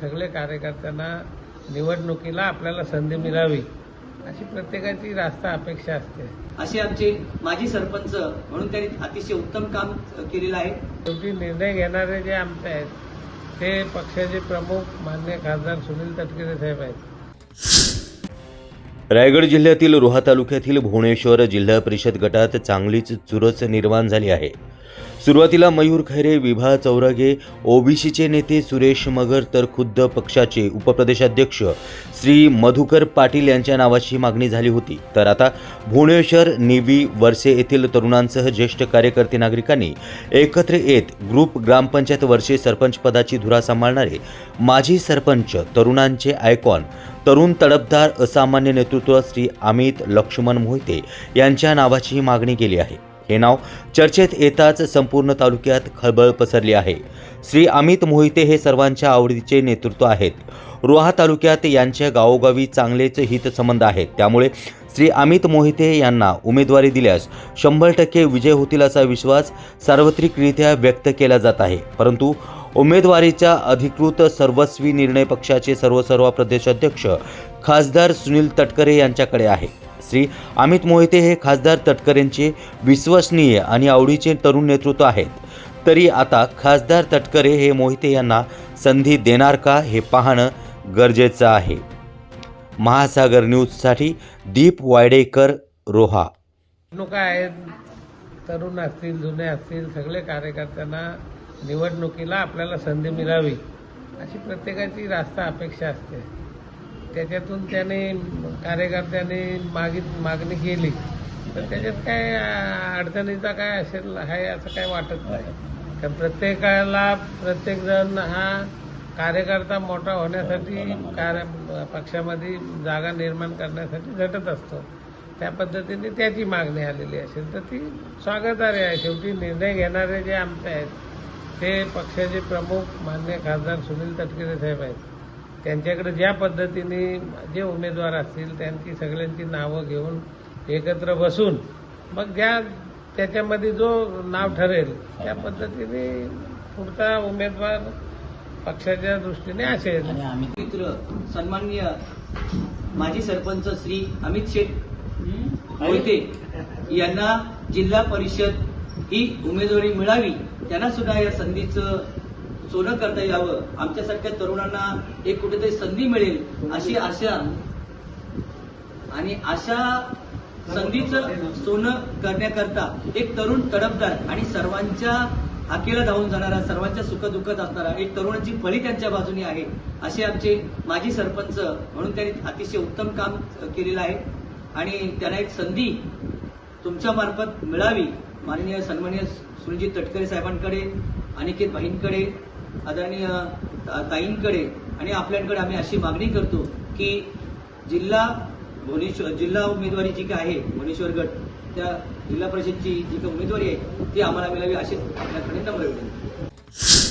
सगळे कार्यकर्त्यांना निवडणुकीला आपल्याला संधी मिळावी अशी प्रत्येकाची रास्त अपेक्षा असते. असे आमचे माजी सरपंच म्हणून त्यांनी अतिशय उत्तम काम केलेलं आहे. शेवटी निर्णय घेणारे जे आमचे आहेत ते पक्षाचे प्रमुख मान्य खासदार सुनील तटकरे साहेब आहेत. रायगड जिल्ह्यातील रोहा तालुक्यातील भुवनेश्वर जिल्हा परिषद गटात चांगलीच चुरस निर्माण झाली आहे. सुरुवातीला मयूर खैरे विभा चौरगे ओबीसीचे नेते सुरेश मगर तर खुद्द पक्षाचे उपप्रदेशाध्यक्ष श्री मधुकर पाटील यांच्या नावाची मागणी झाली होती. तर आता भुवनेश्वर निवी वर्षे येथील तरुणांसह ज्येष्ठ कार्यकर्ते नागरिकांनी एकत्र येत ग्रुप ग्रामपंचायत वर्षे सरपंच पदाची धुरा सांभाळणारे माजी सरपंच तरुणांचे आयकॉन तरुण तडफदार असामान्य नेतृत्व श्री अमित लक्ष्मण मोहिते यांच्या नावाची मागणी केली आहे. हे नाव चर्चेत येताच संपूर्ण तालुक्यात खळबळ पसरली आहे. श्री अमित मोहिते हे सर्वांच्या आवडीचे नेतृत्व आहेत. रोहा तालुक्यात यांच्या गावोगावी चांगलेच हितसंबंध आहेत. त्यामुळे श्री अमित मोहिते यांना उमेदवारी दिल्यास शंभर टक्के विजय होतील असा विश्वास सार्वत्रिकरित्या व्यक्त केला जात आहे. परंतु उमेदवारीचा अधिकृत सर्वस्वी निर्णय पक्षाचे सर्वसर्वा प्रदेशाध्यक्ष खासदार सुनील तटकरे यांच्याकडे आहे. श्री अमित मोहिते हे खासदार तटकरेंचे विश्वसनीय आणि आवडीचे तरुण नेतृत्व आहेत. तरी आता खासदार तटकरे हे मोहिते यांना संधी देणार का हे पाहणं गरजेचं आहे. महासागर न्यूजसाठी दीप वायडेकर रोहा. निवडणुका आहेत तरुण असतील जुने असतील सगळे कार्यकर्त्यांना निवडणुकीला आपल्याला संधी मिळावी अशी प्रत्येकाची रास्ता अपेक्षा असते. त्याच्यातून त्याने कार्यकर्त्याने मागित मागणी केली. तर त्याच्यात काय अडचणीचा काय असेल आहे असं काय वाटत नाही. कारण प्रत्येकाला प्रत्येकजण हा कार्यकर्ता मोठा होण्यासाठी कार्य पक्षामध्ये जागा निर्माण करण्यासाठी झटत असतो. त्या पद्धतीने त्याची मागणी आलेली असेल तर ती स्वागतार्ह आहे. शेवटी निर्णय घेणारे जे आमचे आहेत ते पक्षाचे प्रमुख मान्य खासदार सुनील तटकरे साहेब आहेत. त्यांच्याकडे ज्या पद्धतीने जे उमेदवार असतील त्यांची सगळ्यांची नावं घेऊन एकत्र बसून मग ज्या त्याच्यामध्ये जो नाव ठरेल त्या पद्धतीने पुढचा उमेदवार पक्षाच्या दृष्टीने असेल. आम्ही मित्र सन्माननीय माजी सरपंच श्री अमित शेठ मोहिते यांना जिल्हा परिषद ही उमेदवारी मिळावी त्यांना सुद्धा या संधीचं सोनं करता यावं. आमच्यासारख्या तरुणांना एक कुठेतरी संधी मिळेल अशी आशा. आणि अशा संधीचं सोनं करण्याकरता एक तरुण तडपदार आणि सर्वांच्या हाकेला धावून जाणारा सर्वांच्या सुखदुःखात असणारा एक तरुणाची फळी त्यांच्या बाजूने आहे असे आमचे माजी सरपंच म्हणून त्यांनी अतिशय उत्तम काम केलेलं आहे. आणि त्यांना एक संधी तुमच्या मार्फत मिळावी माननीय सन्माननीय सुनीलजी तटकरे साहेबांकडे अनिकेत भाईंकडे आदरणीय ताईंकडे आणि आपल्याकडे आम्ही अशी मागणी करतो की जिल्हा भुवनेश्वर जिल्हा उमेदवारी जी काय आहे भुवनेश्वर गट त्या जिल्हा परिषदची जी काही उमेदवारी आहे ती आम्हाला मिळावी अशी आपल्याकडे नम्र विनंती.